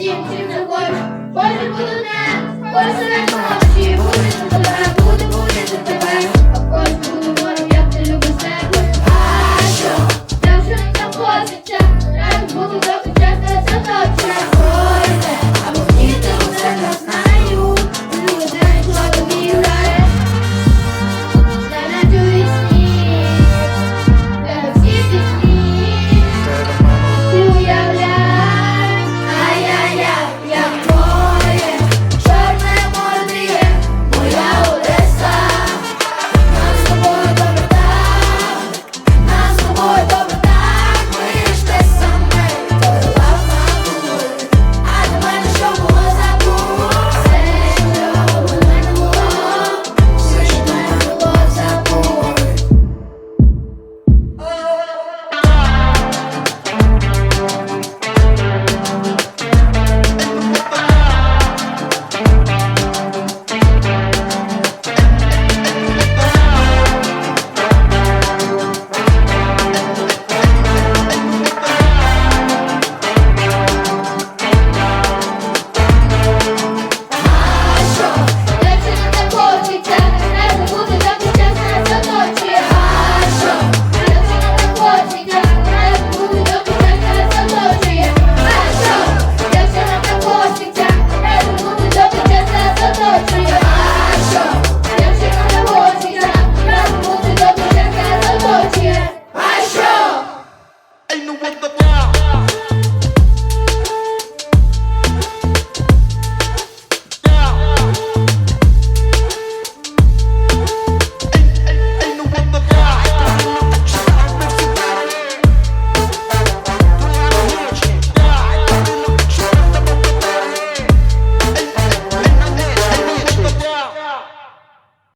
всім, всім не хочу, Боже буду не, хоч буде тебе, а хоч буду як ти любиш себе. А що, вже не захочеться, раз буду захочеться, захочеться.